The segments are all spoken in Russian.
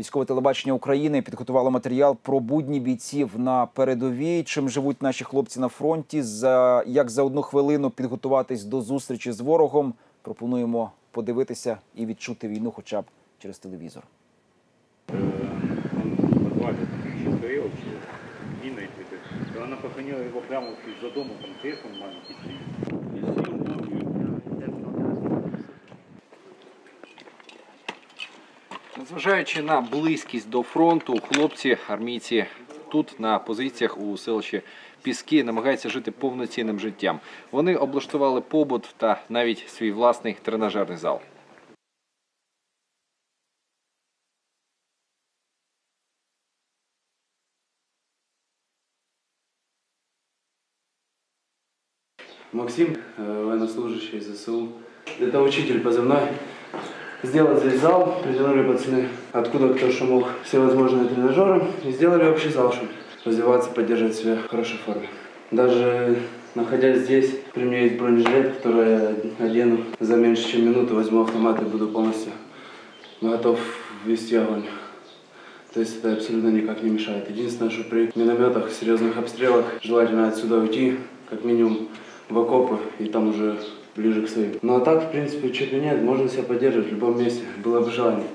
Військове телебачення України підготувало матеріал про будні бійців на передовій. Чим живуть наші хлопці на фронті? За як за одну хвилину підготуватись до зустрічі з ворогом? Пропонуємо подивитися і відчути війну, хоча б через телевізор. он в подвале еще стоял, миной этой. И она похоронила его прямо за домом, там телефон маленький. Незважаючи на близькість до фронту, хлопці, армійці тут на позиціях у селищі Піски намагаються жити повноцінним життям. Вони облаштували побут та навіть свій власний тренажерний зал. Максим, э, военнослужащий ЗСУ. Это учитель позывной. Сделал здесь зал, притянули пацаны, откуда кто что мог, все возможные тренажеры. И сделали общий зал, чтобы развиваться, поддерживать себя в хорошей форме. Даже находясь здесь, при мне есть бронежилет, который я одену за меньше, чем минуту, возьму автомат и буду полностью готов вести огонь. То есть это абсолютно никак не мешает. Единственное, что при минометах, серьезных обстрелах желательно отсюда уйти, как минимум в окопы и там уже ближе к своим. Ну а так, в принципе, чего нет, можно себя поддерживать в любом месте, было бы желание.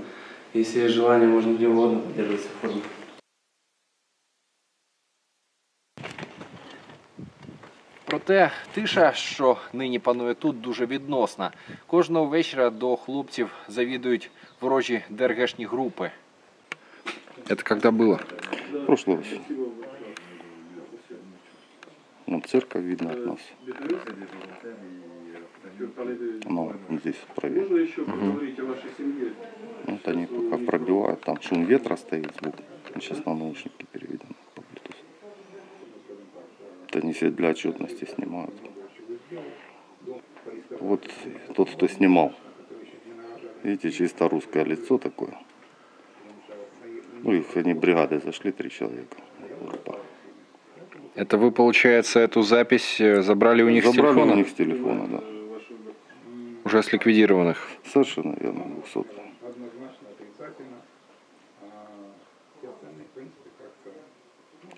Если есть желание, можно где угодно поддерживать в форме. Проте тиша, що нині панує тут, дуже відносна. Кожного вечора до хлопців завідують ворожі ДРГшні групи. Це коли було? Прошлой осенью. Ну, церковь видно от нас. Ну, здесь правее. Вот они пока пробивают. Там шум ветра стоит, звук. Сейчас на наушники переведем по Bluetooth. Это они все для отчетности снимают. Вот тот, кто снимал. Видите, чисто русское лицо такое. Ну, их они бригады зашли, три человека. Группа. Это вы, получается, эту запись э, забрали у них с Забрали телефона? у них с телефона, да. Уже с ликвидированных. Совершенно верно, 200.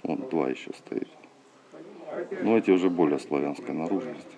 Вон два еще стоит. Но эти уже более славянской наружности.